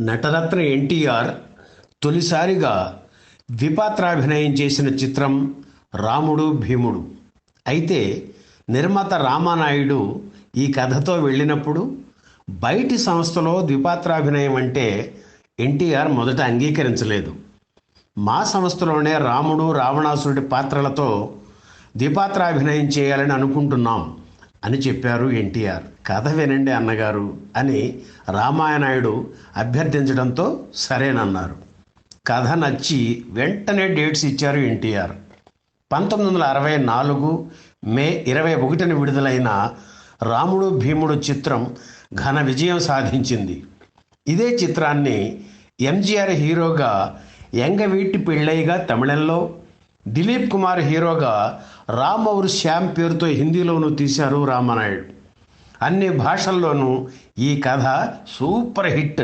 నటరత్న ఎన్టీఆర్ తొలిసారిగా ద్విపాత్రాభినయం చేసిన చిత్రం రాముడు భీముడు. అయితే నిర్మాత రామానాయుడు ఈ కథతో వెళ్ళినప్పుడు బయటి సంస్థలో ద్విపాత్రాభినయం అంటే ఎన్టీఆర్ మొదట అంగీకరించలేదు. మా సంస్థలోనే రాముడు రావణాసురుడి పాత్రలతో ద్విపాత్రాభినయం చేయాలని అనుకుంటున్నాం. అని చెప్పారు ఎన్టీఆర్. కథ వినండి అన్నగారు అని రామాయణాయుడు అభ్యర్థించడంతో సరేనన్నారు. కథ నచ్చి వెంటనే డేట్స్ ఇచ్చారు ఎన్టీఆర్. పంతొమ్మిది వందల అరవై నాలుగు మే ఇరవై ఒకటిన విడుదలైన రాముడు భీముడు చిత్రం ఘన విజయం సాధించింది. ఇదే చిత్రాన్ని ఎంజీఆర్ హీరోగా ఎంగవీటి పెళ్ళైగా తమిళంలో దిలీప్ కుమార్ హీరోగా రామ్ అవర్ శ్యామ్ పేరుతో హిందీలోనూ తీశారు రామనాయుడు. అన్ని భాషల్లోనూ ఈ కథ సూపర్ హిట్.